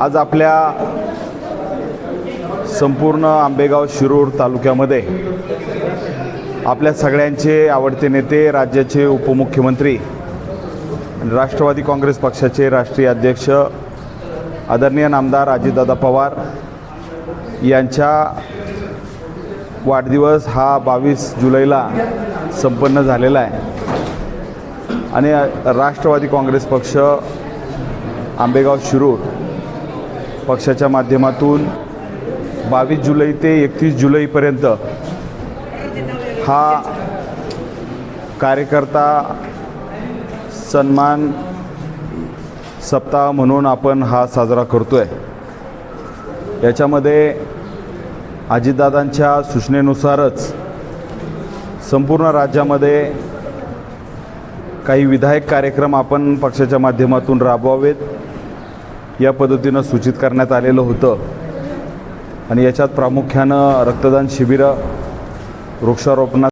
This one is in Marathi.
आज आपल्या संपूर्ण आंबेगाव शिरूर तालुक्यामध्ये आपल्या सगळ्यांचे आवडते नेते राज्याचे उपमुख्यमंत्री राष्ट्रवादी काँग्रेस पक्षाचे राष्ट्रीय अध्यक्ष आदरणीय नामदार अजितदादा पवार यांच्या वाढदिवस हा बावीस जुलैला संपन्न झालेला आहे. आणि राष्ट्रवादी काँग्रेस पक्ष आंबेगाव शिरूर पक्षाच्या माध्यमातून बावीस जुलै ते एकतीस जुलैपर्यंत हा कार्यकर्ता सन्मान सप्ताह म्हणून आपण हा साजरा करतो आहे याच्यामध्ये अजितदादांच्या सूचनेनुसारच संपूर्ण राज्यामध्ये काही विधायक कार्यक्रम आपण पक्षाच्या माध्यमातून राबवावेत. या पद्धतीनं सूचित करण्यात आलेलं होतं. आणि याच्यात प्रामुख्यानं रक्तदान शिबिरं वृक्षारोपणात